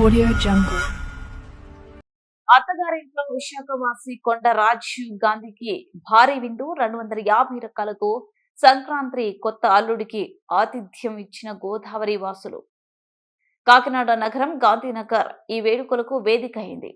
Audio Jungle. అత్తగారింట్లో విశాఖవాసి కొండ రాజీవ్ గాంధీకి భారీ విందు. రెండు వందల యాభై రకాలతో సంక్రాంతి కొత్త అల్లుడికి ఆతిథ్యం ఇచ్చిన గోదావరి వాసులు. కాకినాడ నగరం గాంధీనగర్ ఈ వేడుకలకు వేదిక అయింది.